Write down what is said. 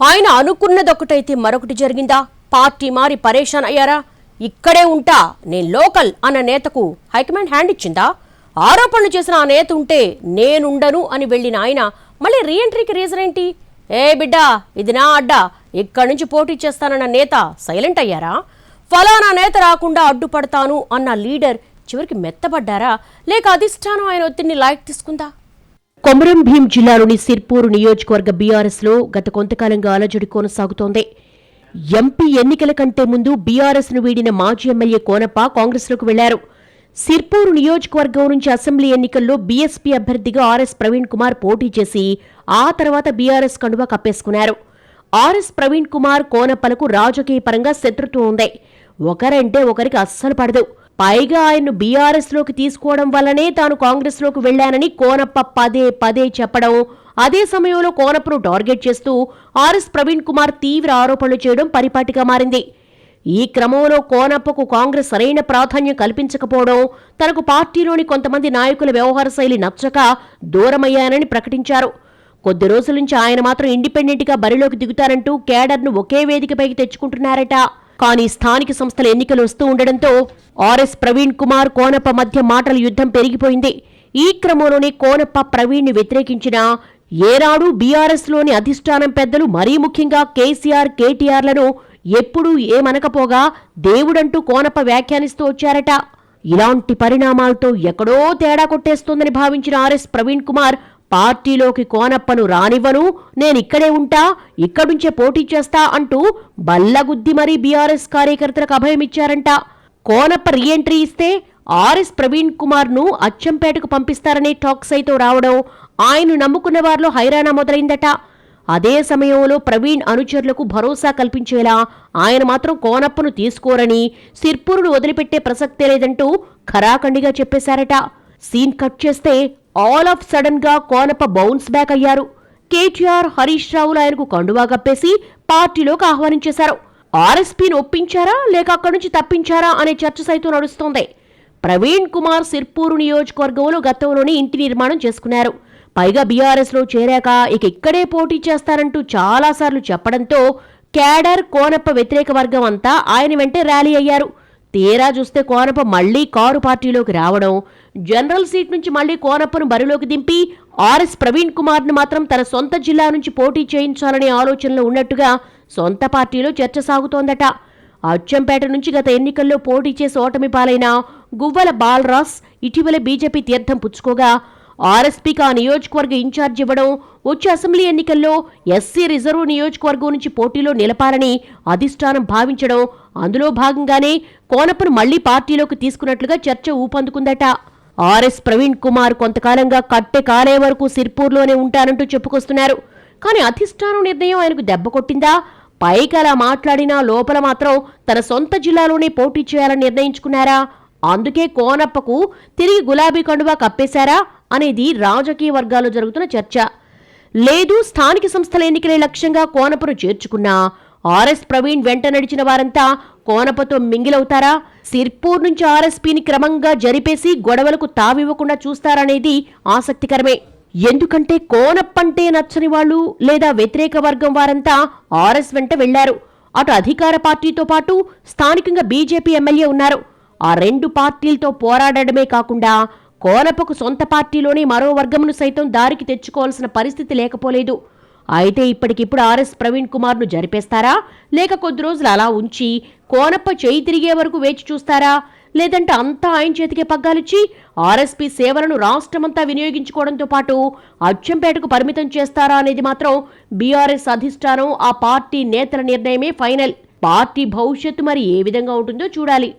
ఆయన అనుకున్నదొకటైతే మరొకటి జరిగిందా? పార్టీ మారి పరేషాన్ అయ్యారా? ఇక్కడే ఉంటా నేను లోకల్ అన్న నేతకు హైకమాండ్ హ్యాండ్ ఇచ్చిందా? ఆరోపణలు చేసిన ఆ నేత ఉంటే నేనుండను అని వెళ్ళిన ఆయన మళ్ళీ రీఎంట్రీకి రీజన్ ఏంటి? ఏ బిడ్డా ఇది నా అడ్డా. ఇక్కడి నుంచి పోటీ చేస్తానన్న నేత సైలెంట్ అయ్యారా? ఫలానా నేత రాకుండా అడ్డుపడతాను అన్న లీడర్ చివరికి మెత్తబడ్డారా? లేక అధిష్టానం ఆయన ఒత్తిడిని లైక్ తీసుకుందా? కొమరం భీం జిల్లాలోని సిర్పూర్ నియోజకవర్గ బీఆర్ఎస్లో గత కొంతకాలంగా అలజడి కొనసాగుతోంది. ఎంపీ ఎన్నికల కంటే ముందు బీఆర్ఎస్ను వీడిన మాజీ ఎమ్మెల్యే కోనప్ప కాంగ్రెస్లోకి వెళ్ళారు. సిర్పూర్ నియోజకవర్గం నుంచి అసెంబ్లీ ఎన్నికల్లో బీఎస్పీ అభ్యర్థిగా ఆర్ఎస్ ప్రవీణ్ కుమార్ పోటీ చేసి ఆ తర్వాత బీఆర్ఎస్ కండువా కప్పేసుకున్నారు. ఆర్ఎస్ ప్రవీణ్ కుమార్ కోనప్పలకు రాజకీయ పరంగా శత్రుత్వం ఉంది. ఒకరంటే ఒకరికి అస్సలు పడదు. పైగా ఆయన్ను బీఆర్ఎస్లోకి తీసుకోవడం వల్లనే తాను కాంగ్రెస్లోకి వెళ్ళానని కోనప్ప పదే పదే చెప్పడం. అదే సమయంలో కోనప్పను టార్గెట్ చేస్తూ ఆర్ఎస్ ప్రవీణ్ కుమార్ తీవ్ర ఆరోపణలు చేయడం పరిపాటిగా మారింది. ఈ క్రమంలో కోనప్పకు కాంగ్రెస్ సరైన ప్రాధాన్యం కల్పించకపోవడం తనకు పార్టీలోని కొంతమంది నాయకుల వ్యవహార శైలి నచ్చక దూరమయ్యానని ప్రకటించారు. కొద్ది రోజుల నుంచి ఆయన మాత్రం ఇండిపెండెంట్గా బరిలోకి దిగుతారంటూ కేడర్ను ఒకే వేదికపైకి తెచ్చుకుంటున్నారట. కానీ స్థానిక సంస్థల ఎన్నికలు వస్తూ ఉండడంతో ఆర్ఎస్ ప్రవీణ్ కుమార్ కోనప్ప మధ్య మాటల యుద్ధం పెరిగిపోయింది. ఈ క్రమంలోనే కోనప్ప ప్రవీణ్ని వ్యతిరేకించిన ఏనాడు బీఆర్ఎస్లోని అధిష్టానం పెద్దలు మరీ ముఖ్యంగా కేసీఆర్ కేటీఆర్లను ఎప్పుడూ ఏమనకపోగా దేవుడంటూ కోనప్ప వ్యాఖ్యానిస్తూ వచ్చారట. ఇలాంటి పరిణామాలతో ఎక్కడో తేడా కొట్టేస్తోందని భావించిన ఆర్ఎస్ ప్రవీణ్ కుమార్ పార్టీలోకి కోనప్పను రానివ్వను నేనిక్కడే ఉంటా ఇక్కడుంచే పోటీ చేస్తా అంటూ బల్లగుద్ది మరీ బీఆర్ఎస్ కార్యకర్తలకు అభయమిచ్చారంట కోనప్ప రీఎంట్రీ ఇస్తే ఆర్ఎస్ ప్రవీణ్ కుమార్ను అచ్చంపేటకు పంపిస్తారనే టాక్స్ అయితే రావడం ఆయన నమ్ముకున్న వారిలో హైరాణ మొదలైందట. అదే సమయంలో ప్రవీణ్ అనుచరులకు భరోసా కల్పించేలా ఆయన మాత్రం కోనప్పను తీసుకోరని సిర్పూరును వదిలిపెట్టే ప్రసక్తే లేదంటూ ఖరాఖండిగా చెప్పేశారట. సీన్ కట్ చేస్తే ఆల్ ఆఫ్ సడన్గా కోనప్ప బౌన్స్ బ్యాక్ అయ్యారు. కేటీఆర్ హరీష్ రావులు ఆయనకు కండువా కప్పేసి పార్టీలోకి ఆహ్వానించేశారు. ఆర్ఎస్పీని ఒప్పించారా లేక అక్కడి నుంచి తప్పించారా అనే చర్చ సైతం నడుస్తోంది. ప్రవీణ్ కుమార్ సిర్పూరు నియోజకవర్గంలో గతంలోనే ఇంటి నిర్మాణం చేసుకున్నారు. పైగా బీఆర్ఎస్లో చేరాక ఇక ఇక్కడే పోటీ చేస్తారంటూ చాలాసార్లు చెప్పడంతో క్యాడర్ కోనప్ప వ్యతిరేక వర్గం అంతా ఆయన వెంటే ర్యాలీ అయ్యారు. తీరా చూస్తే కోనప్ప మళ్ళీ కారు పార్టీలోకి రావడం జనరల్ సీట్ నుంచి మళ్ళీ కోనప్పను బరిలోకి దింపి ఆర్ఎస్ ప్రవీణ్ కుమార్ను మాత్రం తన సొంత జిల్లా నుంచి పోటీ చేయించాలనే ఆలోచనలో ఉన్నట్టుగా సొంత పార్టీలో చర్చ సాగుతోందట. అచ్చంపేట నుంచి గత ఎన్నికల్లో పోటీ చేసి ఓటమి పాలైన గువ్వల బాలరాస్ ఇటీవల బీజేపీ తీర్థం పుచ్చుకోగా ఆర్ఎస్పీకి ఆ నియోజకవర్గ ఇన్ఛార్జ్ ఇవ్వడం వచ్చే అసెంబ్లీ ఎన్నికల్లో ఎస్సీ రిజర్వ్ నియోజకవర్గం నుంచి పోటీలో నిలపాలని అధిష్టానం భావించడం అందులో భాగంగానే కోనప్పను మళ్ళీ పార్టీలోకి తీసుకున్నట్లుగా చర్చ ఊపందుకుందట. ఆర్ఎస్ ప్రవీణ్ కుమార్ కొంతకాలంగా కట్టె కాలే వరకు సిర్పూర్లోనే ఉంటానంటూ చెప్పుకొస్తున్నారు. కానీ అధిష్టానం నిర్ణయం ఆయనకు దెబ్బ కొట్టిందా? పైకి అలా మాట్లాడినా లోపల మాత్రం తన సొంత జిల్లాలోనే పోటీ చేయాలని నిర్ణయించుకున్నారా? అందుకే కోనప్పకు తిరిగి గులాబీ కండువా కప్పేశారా? అనేది రాజకీయ వర్గాల్లో జరుగుతున్న చర్చ. లేదు స్థానిక సంస్థల ఎన్నికలే లక్ష్యంగా కోనపను చేర్చుకున్నా ఆర్ఎస్ ప్రవీణ్ వెంట నడిచిన వారంతా కోనపతో మింగిలవుతారా? సిర్పూర్ నుంచి ఆర్ఎస్పీని క్రమంగా జరిపేసి గొడవలకు తావివ్వకుండా చూస్తారనేది ఆసక్తికరమే. ఎందుకంటే కోనప్పంటే నచ్చని వాళ్ళు లేదా వ్యతిరేక వర్గం వారంతా ఆర్ఎస్ వెంట వెళ్ళారు. అటు అధికార పార్టీతో పాటు స్థానికంగా బీజేపీ ఎమ్మెల్యే ఉన్నారు. ఆ రెండు పార్టీలతో పోరాడడమే కాకుండా కోనప్పకు సొంత పార్టీలోనే మరో వర్గమును సైతం దారికి తెచ్చుకోవాల్సిన పరిస్థితి లేకపోలేదు. అయితే ఇప్పటికిప్పుడు ఆర్ఎస్ ప్రవీణ్ కుమార్ను జరిపేస్తారా? లేక కొద్ది రోజులు అలా ఉంచి కోనప్ప చేయి తిరిగే వరకు వేచి చూస్తారా? లేదంటే అంతా ఆయన చేతికే పగ్గాలిచ్చి ఆర్ఎస్పీ సేవలను రాష్ట్రమంతా వినియోగించుకోవడంతో పాటు అచ్చంపేటకు పరిమితం చేస్తారా అనేది మాత్రం బీఆర్ఎస్ అధిష్టానం ఆ పార్టీ నేతల నిర్ణయమే ఫైనల్. పార్టీ భవిష్యత్తు మరి ఏ విధంగా ఉంటుందో చూడాలి.